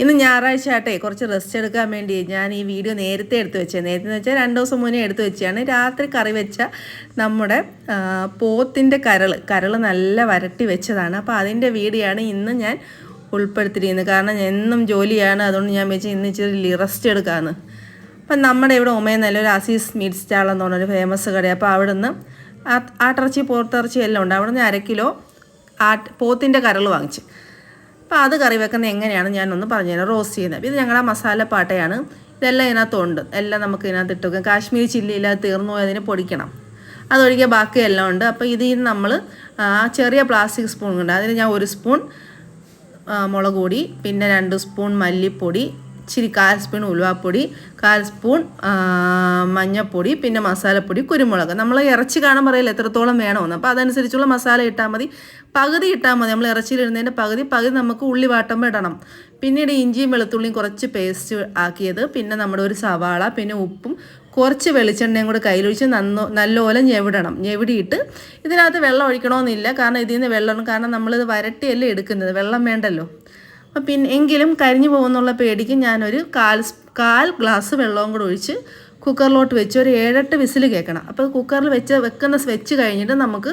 ഇന്ന് ഞായറാഴ്ച ആട്ടെ കുറച്ച് റെസ്റ്റ് എടുക്കാൻ വേണ്ടി ഞാൻ ഈ വീഡിയോ നേരത്തെ എടുത്ത് വെച്ചത് നേരത്തെ എന്ന് വെച്ചാൽ രണ്ട് ദിവസം മുന്നേ എടുത്ത് വെച്ചാണ് രാത്രി കറി വെച്ച നമ്മുടെ ആ, പോത്തിന്റെ കരൾ കരൾ നല്ല വരട്ടി വെച്ചതാണ്. അപ്പോൾ അതിന്റെ ആണ് ഇന്ന് ഞാൻ ഉൾപ്പെടുത്തിയിരിക്കുന്നത്. കാരണം എന്നും ജോലിയാണ്. അതുകൊണ്ട് ഞാൻ വെച്ച് ഇന്ന് ഇച്ചിരി റെസ്റ്റ് എടുക്കാമെന്ന് അപ്പം നമ്മുടെ ഇവിടെ ഒമേ നല്ല ഒരു അസീസ് മീറ്റ് സ്റ്റാൾ എന്ന് പറഞ്ഞൊരു ഫേമസ് കടയാണ് അപ്പോൾ അവിടെ നിന്ന് ആട്ടിറച്ചി പോത്തിറച്ചി എല്ലാം ഉണ്ട്. അവിടെ നിന്ന് അര കിലോ ആട്ട് പോത്തിന്റെ കരൾ വാങ്ങിച്ച്. അപ്പോൾ അത് കറി വെക്കുന്നത് എങ്ങനെയാണ് ഞാനൊന്ന് പറഞ്ഞുതരാം റോസ്റ്റ് ചെയ്യുന്നത്. ഇത് ഞങ്ങളുടെ മസാല പാട്ടയാണ്. ഇതെല്ലാം ഇതിനകത്തുണ്ട്. എല്ലാം നമുക്ക് ഇതിനകത്ത് ഇട്ട് വെക്കാം. കാശ്മീരി ചില്ലി ഇല്ലാതെ തീർന്നു പോയതിന് പൊടിക്കണം. അതൊഴികെ ബാക്കിയെല്ലാം ഉണ്ട്. അപ്പോൾ ഇതിൽ നമ്മൾ ചെറിയ പ്ലാസ്റ്റിക് സ്പൂൺ ഉണ്ട്. അതിന് ഞാൻ ഒരു സ്പൂൺ മുളക് പൊടി പിന്നെ രണ്ട് സ്പൂൺ മല്ലിപ്പൊടി ഇച്ചിരി കാൽ സ്പൂൺ ഉലുവാപ്പൊടി കാൽ സ്പൂൺ മഞ്ഞൾപ്പൊടി പിന്നെ മസാലപ്പൊടി കുരുമുളക്. നമ്മൾ ഇറച്ചി കാണാൻ പറയില്ല എത്രത്തോളം വേണമെന്ന്. അപ്പോൾ അതനുസരിച്ചുള്ള മസാല ഇട്ടാൽ മതി. പകുതി ഇട്ടാൽ മതി. നമ്മൾ ഇറച്ചിയിൽ ഇടുന്നതിന്റെ പകുതി പകുതി നമുക്ക് ഉള്ളി വാട്ടുമ്പോൾ ഇടണം. പിന്നീട് ഇഞ്ചിയും വെളുത്തുള്ളിയും കുറച്ച് പേസ്റ്റ് ആക്കിയത്. പിന്നെ നമ്മുടെ ഒരു സവാള പിന്നെ ഉപ്പും കുറച്ച് വെളിച്ചെണ്ണയും കൂടെ കയ്യിലൊഴിച്ച് നന്നോ നല്ലപോലെ ഞെവിടണം. ഞെവിടിയിട്ട് ഇതിനകത്ത് വെള്ളം ഒഴിക്കണമെന്നില്ല കാരണം ഇതിൽ നിന്ന് വെള്ളം കാരണം നമ്മളിത് വരട്ടിയല്ലേ എടുക്കുന്നത്. വെള്ളം വേണ്ടല്ലോ. അപ്പം പിന്നെ എങ്കിലും കരിഞ്ഞു പോകുന്നുള്ള പേടിക്ക് ഞാനൊരു കാൽ കാൽ ഗ്ലാസ് വെള്ളവും കൂടെ ഒഴിച്ച് കുക്കറിലോട്ട് വെച്ച് ഒരു ഏഴെട്ട് വിസിൽ കേൾക്കണം. അപ്പോൾ കുക്കറിൽ വെച്ച് വെക്കുന്ന വെച്ച് കഴിഞ്ഞിട്ട് നമുക്ക്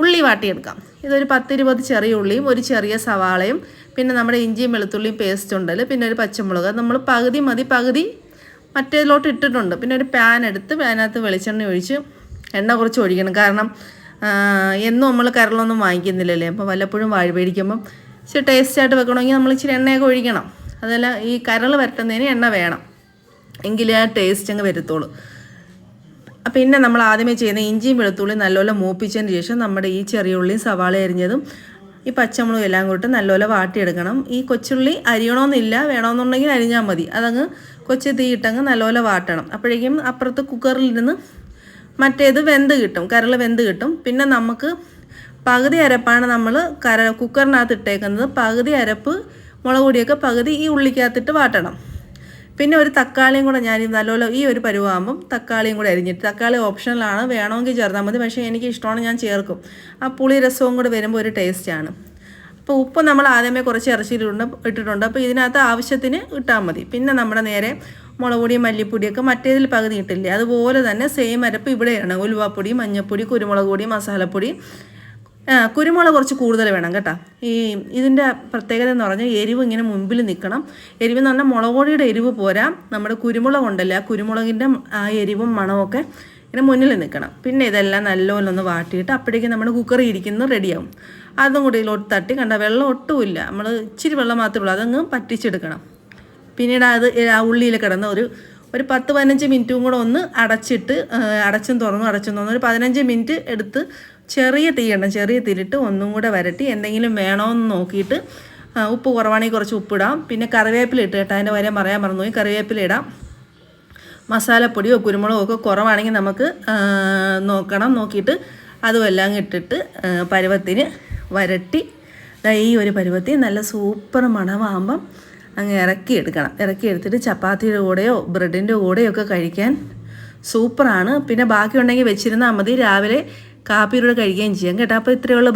ഉള്ളി വാട്ടിയെടുക്കാം. ഇതൊരു പത്തിരുപത് ചെറിയ ഉള്ളിയും ഒരു ചെറിയ സവാളയും പിന്നെ നമ്മുടെ ഇഞ്ചിയും വെളുത്തുള്ളിയും പേസ്റ്റ് ഉണ്ടല്ലോ പിന്നെ ഒരു പച്ചമുളക്. നമ്മൾ പകുതി മതി പകുതി മറ്റേതിലോട്ട് ഇട്ടിട്ടുണ്ട്. പിന്നെ ഒരു പാൻ എടുത്ത് പാനകത്ത് വെളിച്ചെണ്ണ ഒഴിച്ച് എണ്ണ കുറച്ച് ഒഴിക്കണം. കാരണം എന്നും നമ്മൾ കരളൊന്നും വാങ്ങിക്കുന്നില്ലല്ലേ? അപ്പോൾ വല്ലപ്പോഴും വാഴ മേടിക്കുമ്പം ഇച്ചിരി ടേസ്റ്റായിട്ട് വെക്കണമെങ്കിൽ നമ്മൾ ഇച്ചിരി എണ്ണയൊക്കെ ഒഴിക്കണം. അതല്ല ഈ കരൾ വരട്ടുന്നതിന് എണ്ണ വേണം. എങ്കിലേ ആ ടേസ്റ്റ് അങ്ങ് വരത്തുള്ളൂ. പിന്നെ നമ്മൾ ആദ്യമേ ചെയ്യുന്ന ഇഞ്ചിയും വെളുത്തുള്ളിയും നല്ലപോലെ മൂപ്പിച്ചതിന് ശേഷം നമ്മുടെ ഈ ചെറിയ ഉള്ളിയും സവാള അരിഞ്ഞതും ഈ പച്ചമുളകും എല്ലാം കൂട്ട് നല്ലപോലെ വാട്ടിയെടുക്കണം. ഈ കൊച്ചുള്ളി അരിയണമെന്നില്ല വേണമെന്നുണ്ടെങ്കിൽ അരിഞ്ഞാൽ മതി. അതങ്ങ് കൊച്ചു തീയിട്ടങ്ങ് നല്ലപോലെ വാട്ടണം. അപ്പോഴേക്കും അപ്പുറത്ത് കുക്കറിൽ ഇരുന്ന് മറ്റേത് വെന്ത് കിട്ടും. കരൾ വെന്ത് കിട്ടും. പിന്നെ നമുക്ക് പകുതി അരപ്പാണ് നമ്മൾ കര കുക്കറിനകത്ത് ഇട്ടേക്കുന്നത്. പകുതി അരപ്പ് മുളക് പൊടിയൊക്കെ പകുതി ഈ ഉള്ളിക്കകത്തിട്ട് വാട്ടണം. പിന്നെ ഒരു തക്കാളിയും കൂടെ ഞാൻ നല്ലപോലെ ഈ ഒരു പരുവാകുമ്പം തക്കാളിയും കൂടെ അരിഞ്ഞിട്ട് തക്കാളി ഓപ്ഷണലാണ് വേണമെങ്കിൽ ചേർത്താൽ മതി. പക്ഷേ എനിക്ക് ഇഷ്ടമാണ് ഞാൻ ചേർക്കും. ആ പുളി രസവും കൂടെ വരുമ്പോൾ ഒരു ടേസ്റ്റാണ് അപ്പോൾ ഉപ്പ് നമ്മൾ ആദ്യമേ കുറച്ച് ഇറച്ചിയിട്ടുണ്ട് ഇട്ടിട്ടുണ്ട്. അപ്പോൾ ഇതിനകത്ത് ആവശ്യത്തിന് ഇട്ടാൽ മതി. പിന്നെ നമ്മുടെ നേരെ മുളക് പൊടിയും മല്ലിപ്പൊടിയൊക്കെ മറ്റേതിൽ പകുതി ഇട്ടില്ലേ? അതുപോലെ തന്നെ സെയിം അരപ്പ് ഇവിടെയാണ്. ഉലുവാപ്പൊടി മഞ്ഞൾപ്പൊടി കുരുമുളക് പൊടി മസാലപ്പൊടി. കുരുമുളക് കുറച്ച് കൂടുതൽ വേണം കേട്ടോ. ഈ ഇതിന്റെ പ്രത്യേകത എന്ന് പറഞ്ഞാൽ എരിവ് ഇങ്ങനെ മുമ്പിൽ നിൽക്കണം എരിവ് എന്ന് പറഞ്ഞാൽ മുളക് പൊടിയുടെ എരിവ് പോരാ. നമ്മുടെ കുരുമുളക് ഉണ്ടല്ലോ ആ കുരുമുളകിന്റെ ആ എരിവും മണമൊക്കെ ഇങ്ങനെ മുന്നിൽ നിൽക്കണം പിന്നെ ഇതെല്ലാം നല്ലപോലെ ഒന്ന് വാട്ടിയിട്ട് അപ്പോഴേക്കും നമ്മുടെ കുക്കറി ഇരിക്കുന്നത് റെഡിയാവും അതും കൂടി ഇതിലോട്ട് തട്ടി കണ്ട വെള്ളം ഒട്ടുമില്ല നമ്മൾ ഇച്ചിരി വെള്ളം മാത്രമേ ഉള്ളൂ അതങ്ങ് പറ്റിച്ചെടുക്കണം. പിന്നീട് അത് ആ ഉള്ളിയിൽ കിടന്ന ഒരു ഒരു പത്ത് പതിനഞ്ച് മിനിറ്റും കൂടെ ഒന്ന് അടച്ചിട്ട് അടച്ചും തുറന്നു അടച്ചും തുറന്നു. ഒരു പതിനഞ്ച് മിനിറ്റ് എടുത്ത് ചെറിയ തീയിടണം ചെറിയ തീരിട്ട് ഒന്നും കൂടെ വരട്ടി എന്തെങ്കിലും വേണമെന്ന് നോക്കിയിട്ട് ഉപ്പ് കുറവാണെങ്കിൽ കുറച്ച് ഉപ്പിടാം. പിന്നെ കറിവേപ്പില ഇട്ട് കേട്ടോ. അതിന്റെ വരെ പറയാൻ മറന്നുപോയി. കറിവേപ്പില ഇടാം. മസാലപ്പൊടിയോ കുരുമുളകോ ഒക്കെ കുറവാണെങ്കിൽ നമുക്ക് നോക്കണം. നോക്കിയിട്ട് അതുമെല്ലാം ഇട്ടിട്ട് പരുവത്തിന് വരട്ടി. ഈ ഒരു പരുവത്തിൽ നല്ല സൂപ്പർ മണമാകുമ്പം അങ്ങ് ഇറക്കി എടുത്തിട്ട് ചപ്പാത്തിയുടെ കൂടെയോ ബ്രെഡിന്റെ കൂടെയോ ഒക്കെ കഴിക്കാൻ സൂപ്പറാണ്. പിന്നെ ബാക്കി ഉണ്ടെങ്കിൽ വെച്ചിരുന്നാൽ മതി. രാവിലെ കാപ്പിയിലൂടെ കഴിക്കുകയും ചെയ്യാം കേട്ടോ. അപ്പോൾ ഇത്രയുള്ള